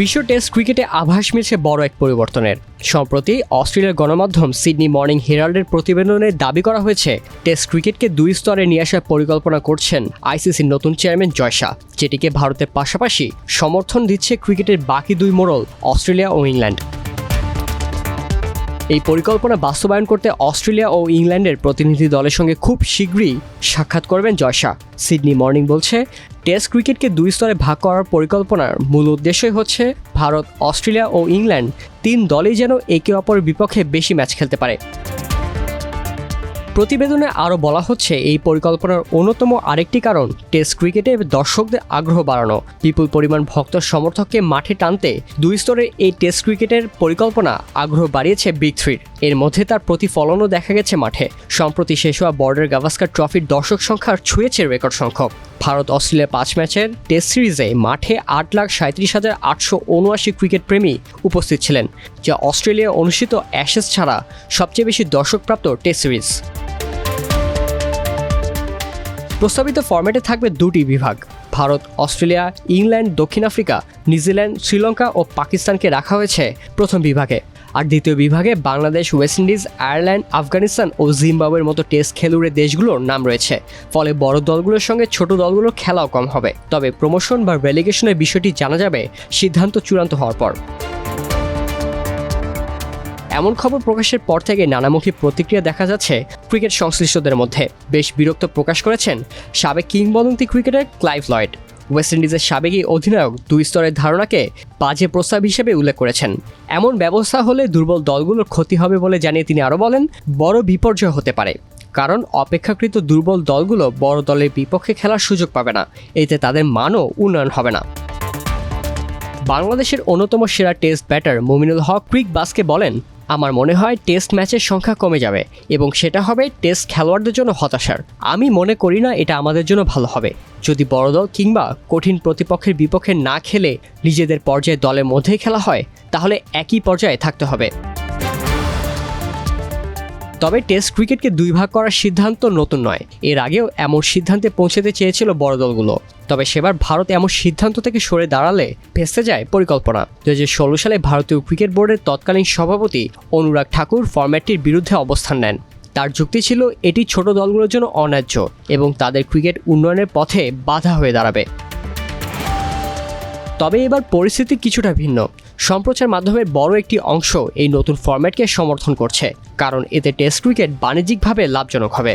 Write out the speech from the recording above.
বিশ্ব টেস্ট ক্রিকেটে আভাস মিলছে বড় এক পরিবর্তনের। সম্প্রতি অস্ট্রেলিয়ার গণমাধ্যম সিডনি মর্নিং হেরাল্ডের প্রতিবেদনে দাবি করা হয়েছে, টেস্ট ক্রিকেটকে দুই স্তরে নিয়ে আসার পরিকল্পনা করছেন আইসিসির নতুন চেয়ারম্যান জয়শা যেটিকে ভারতের পাশাপাশি সমর্থন দিচ্ছে ক্রিকেটের বাকি দুই মোড়ল অস্ট্রেলিয়া ও ইংল্যান্ড। এই পরিকল্পনা বাস্তবায়ন করতে অস্ট্রেলিয়া ও ইংল্যান্ডের প্রতিনিধি দলের সঙ্গে খুব শীঘ্রই সাক্ষাৎ করবেন জয়শা। সিডনি মর্নিং বলছে, টেস্ট ক্রিকেটকে দুই স্তরে ভাগ করার পরিকল্পনার মূল উদ্দেশ্যই হচ্ছে ভারত, অস্ট্রেলিয়া ও ইংল্যান্ড, তিন দলই যেন একে অপরের বিপক্ষে বেশি ম্যাচ খেলতে পারে। প্রতিবেদনে আরও বলা হচ্ছে, এই পরিকল্পনার অন্যতম আরেকটি কারণ, টেস্ট ক্রিকেটে দর্শকদের আগ্রহ বাড়ানো। বিপুল পরিমাণ ভক্ত সমর্থককে মাঠে টানতে দুই স্তরের এই টেস্ট ক্রিকেটের পরিকল্পনা আগ্রহ বাড়িয়েছে বিগ থ্রির এর মধ্যে তার প্রতিফলনও দেখা গেছে মাঠে। সম্প্রতি শেষ হওয়া বর্ডার গাভাস্কার ট্রফির দর্শক সংখ্যার ছুঁয়েছে রেকর্ড সংখ্যক। ভারত অস্ট্রেলিয়া পাঁচ ম্যাচের টেস্ট সিরিজে মাঠে আট লাখ সাঁত্রিশ হাজার আটশো উনআশি ক্রিকেট প্রেমী উপস্থিত ছিলেন, যা অস্ট্রেলিয়া অনুষ্ঠিত অ্যাশেজ ছাড়া সবচেয়ে বেশি দর্শকপ্রাপ্ত টেস্ট সিরিজ। প্রস্তাবিত ফরম্যাটে থাকবে দুটি বিভাগ, ভারত, অস্ট্রেলিয়া, ইংল্যান্ড, দক্ষিণ আফ্রিকা, নিউজিল্যান্ড, শ্রীলঙ্কা ও পাকিস্তানকে রাখা হয়েছে প্রথম বিভাগে। আর দ্বিতীয় বিভাগে Bangladesh, West Indies, Ireland, Afghanistan ও জিম্বাবুয়ের মতো টেস্ট খেলুড়ে দেশগুলোর নাম রয়েছে। ফলে বড় দলগুলোর সঙ্গে ছোট দলগুলোর খেলাও কম হবে। তবে প্রমোশন বা রেলিগেশনের বিষয়টি জানা যাবে সিদ্ধান্ত চূড়ান্ত হওয়ার পর। এমন খবর প্রকাশের পর থেকে নানামুখী প্রতিক্রিয়া দেখা যাচ্ছে ক্রিকেট সংশ্লিষ্টদের মধ্যে। বেশ বিরক্ত প্রকাশ করেছেন সাবেক কিংবদন্তি ক্রিকেটার ক্লাইভ লয়েড। ওয়েস্ট ইন্ডিজের সাবেক এই অধিনায়ক দুই স্তরের ধারণাকে বাজে প্রস্তাব হিসেবে উল্লেখ করেছেন। এমন ব্যবস্থা হলে দুর্বল দলগুলোর ক্ষতি হবে বলে জানিয়ে তিনি আরও বলেন, বড় বিপর্যয় হতে পারে। কারণ অপেক্ষাকৃত দুর্বল দলগুলো বড় দলের বিপক্ষে খেলার সুযোগ পাবে না। এতে তাদের মানও উন্নয়ন হবে না। বাংলাদেশের অন্যতম সেরা টেস্ট ব্যাটার মুমিনুল হক ক্রিক বাসকে বলেন আমার মনে হয় টেস্ট ম্যাচের সংখ্যা কমে যাবে এবং সেটা হবে টেস্ট খেলোয়াড়দের জন্য হতাশার। আমি মনে করি না এটা আমাদের জন্য ভালো হবে। যদি বড় দল কিংবা কঠিন প্রতিপক্ষের বিপক্ষে না খেলে নিজেদের পর্যায়ে দলের মধ্যেই খেলা হয়, তাহলে একই পর্যায়ে থাকতে হবে। তবে টেস্ট ক্রিকেটকে দুই ভাগ করার সিদ্ধান্ত নতুন নয়। এর আগেও এমন সিদ্ধান্তে পৌঁছতে চেয়েছিল বড় দলগুলো। তবে সেবার ভারত এমন সিদ্ধান্ত থেকে সরে দাঁড়ালে ভেস্তে যায় পরিকল্পনা। দু হাজার ষোলো সালে ভারতীয় ক্রিকেট বোর্ডের তৎকালীন সভাপতি অনুরাগ ঠাকুর ফরম্যাটটির বিরুদ্ধে অবস্থান নেন। তার যুক্তি ছিল, এটি ছোট দলগুলোর জন্য অন্যায্য এবং তাদের ক্রিকেট উন্নয়নের পথে বাধা হয়ে দাঁড়াবে। তবে এবার পরিস্থিতি কিছুটা ভিন্ন। সম্প্রচার মাধ্যমের বড় একটি অংশ এই নতুন ফরম্যাটকে সমর্থন করছে, কারণ এতে টেস্ট ক্রিকেট বাণিজ্যিকভাবে লাভজনক হবে।